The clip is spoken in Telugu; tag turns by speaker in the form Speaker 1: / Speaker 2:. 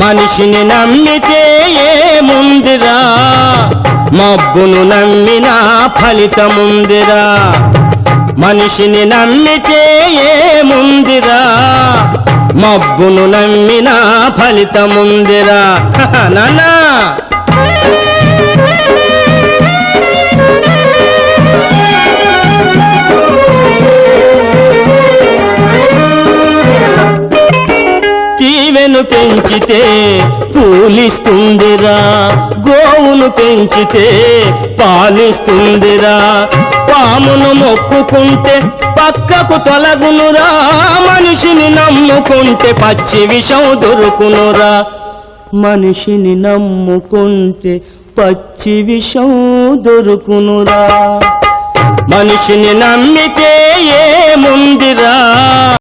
Speaker 1: మనిషిని నమ్మితే ఏముందిరా? మబ్బును నమ్మినా ఫలితముందిరా? మనిషిని నమ్మితే ఏముందిరా? మబ్బును నమ్మినా ఫలితముందిరా? నానా జీవెను పెంచితే పూలిస్తుందిరా. గోవును పెంచితే పాలిస్తుందిరా. పామును మొక్కుకుంటే పక్కకు తొలగునురా. మనిషిని నమ్ముకుంటే పచ్చి విషం దొరుకునురా. మనిషిని నమ్ముకుంటే పచ్చి విషం దొరుకునురా. మనిషిని నమ్మితే ఏముంది?